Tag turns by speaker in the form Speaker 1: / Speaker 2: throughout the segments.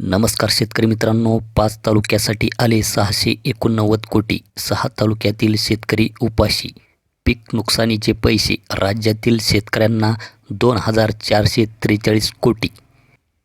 Speaker 1: नमस्कार शेतकरी मित्रांनो पाच तालुक्यासाठी आले सहाशे एकोणनव्वद कोटी. सहा तालुक्यातील शेतकरी उपाशी. पीक नुकसानीचे पैसे राज्यातील शेतकऱ्यांना दोन हजार चारशे त्रेचाळीस कोटी.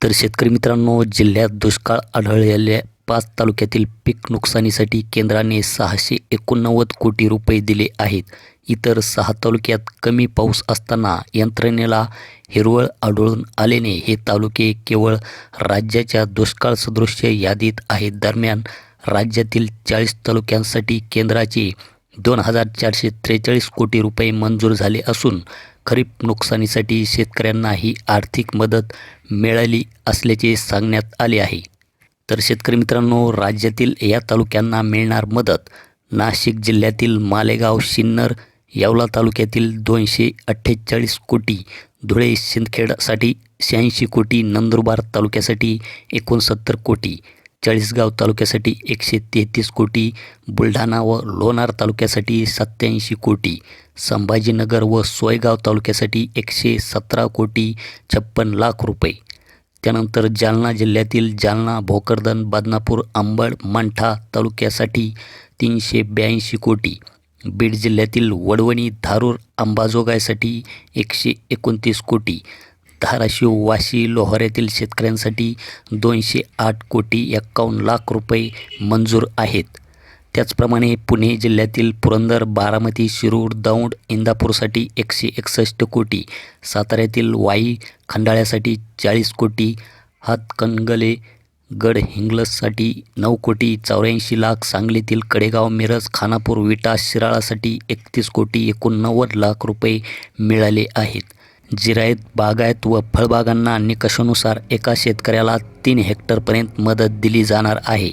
Speaker 1: तर शेतकरी मित्रांनो जिल्ह्यात दुष्काळ आढळलेल्या पाच तालुक्यातील पीक नुकसानीसाठी केंद्राने सहाशे एकोणनव्वद कोटी रुपये दिले आहेत. इतर सहा तालुक्यात कमी पाऊस असताना यंत्रणेला हिरवळ आढळून आल्याने हे तालुके केवळ राज्याच्या दुष्काळ सदृश्य यादीत आहेत. दरम्यान राज्यातील चाळीस तालुक्यांसाठी केंद्राचे दोन हजार चारशे त्रेचाळीस कोटी रुपये मंजूर झाले असून खरीप नुकसानीसाठी शेतकऱ्यांना ही आर्थिक मदत मिळाली असल्याचे सांगण्यात आले आहे. तर शेतकरी मित्रांनो राज्यातील या तालुक्यांना मिळणार मदत नाशिक जिल्ह्यातील मालेगाव सिन्नर येवला तालुक्यातील दोनशे अठ्ठेचाळीस कोटी धुळे शिंदखेडसाठी शहाऐंशी कोटी नंदुरबार तालुक्यासाठी एकोणसत्तर कोटी चाळीसगाव तालुक्यासाठी एकशे तेहतीस कोटी बुलढाणा व लोणार तालुक्यासाठी सत्याऐंशी कोटी संभाजीनगर व सोयगाव तालुक्यासाठी एकशे सतरा कोटी छप्पन लाख रुपये. त्यानंतर जालना जिल्ह्यातील जालना भोकरदन बदनापूर अंबड मंठा तालुक्यासाठी तीनशे ब्याऐंशी कोटी. बीड जिल्ह्यातील वडवणी धारूर अंबाजोगाईसाठी एकशे एकोणतीस कोटी. धाराशिव वाशी लोहाऱ्यातील शेतकऱ्यांसाठी दोनशे आठ कोटी एक्कावन्न लाख रुपये मंजूर आहेत. त्याचप्रमाणे पुणे जिल्ह्यातील पुरंदर बारामती शिरूर दौंड इंदापूरसाठी एकशे एकसष्ट कोटी साताऱ्यातील वाई खंडाळ्यासाठी चाळीस कोटी हातकणंगले गडहिंग्लजसाठी नऊ कोटी चौऱ्याऐंशी लाख सांगलीतील कडेगाव मिरज खानापूर विटा शिराळासाठी एकतीस कोटी एकोणनव्वद लाख रुपये मिळाले आहेत. जिरायत बागायत व फळबागांना निकषानुसार एका शेतकऱ्याला तीन हेक्टरपर्यंत मदत दिली जाणार आहे.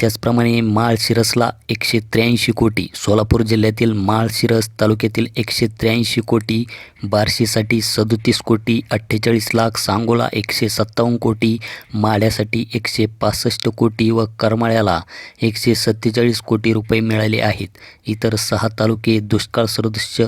Speaker 1: त्याचप्रमाणे माळशिरसला एकशे त्र्याऐंशी कोटी सोलापूर जिल्ह्यातील माळशिरस तालुक्यातील एकशे त्र्याऐंशी कोटी बार्शीसाठी सदोतीस कोटी अठ्ठेचाळीस लाख सांगोला एकशे सत्तावन्न कोटी माढ्यासाठी एकशे पासष्ट कोटी व करमाळ्याला एकशे सत्तेचाळीस कोटी रुपये मिळाले आहेत. इतर सहा तालुके दुष्काळ सदृश्य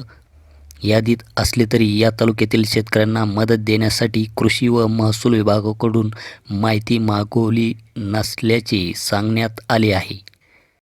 Speaker 1: यादीत असले तरी या तालुक्यातील शेतकऱ्यांना मदत देण्यासाठी कृषी व महसूल विभागाकडून माहिती मागवली नसल्याचे सांगण्यात आले आहे.